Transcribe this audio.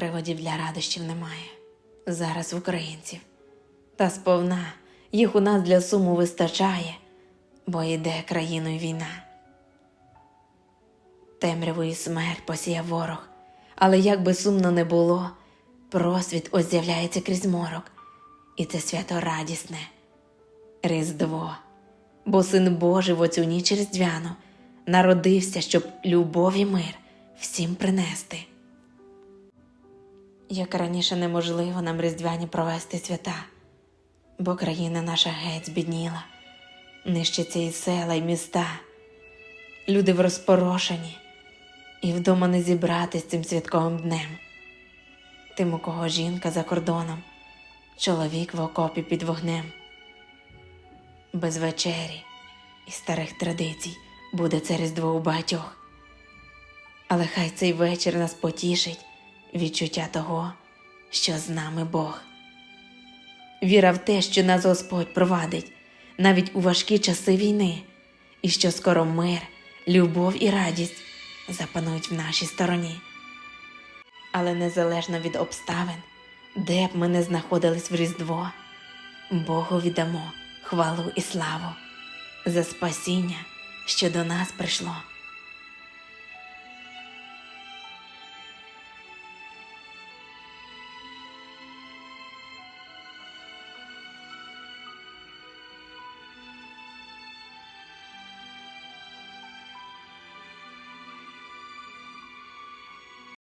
Приводів для радощів немає. Зараз українців. Та сповна їх у нас для суму вистачає, бо йде країною війна. Темряву і смерть посіяв ворог, але як би сумно не було, просвіт ось з'являється крізь морок, і це свято радісне Різдво, бо син Божий в оцю ніч різдвяну народився, щоб любов і мир всім принести. Як раніше неможливо нам різдвяні провести свята, бо країна наша геть збідніла, нищаться і села, і міста, люди в розпорошенні, і вдома не зібратись цим святковим днем. Тим, у кого жінка за кордоном, чоловік в окопі під вогнем. Без вечері і старих традицій буде це різдво у багатьох. Але хай цей вечір нас потішить відчуття того, що з нами Бог. Віра в те, що нас Господь провадить навіть у важкі часи війни, і що скоро мир, любов і радість запанують в нашій стороні. Але незалежно від обставин, де б ми не знаходились в Різдво, Богу віддамо хвалу і славу за спасіння, що до нас прийшло.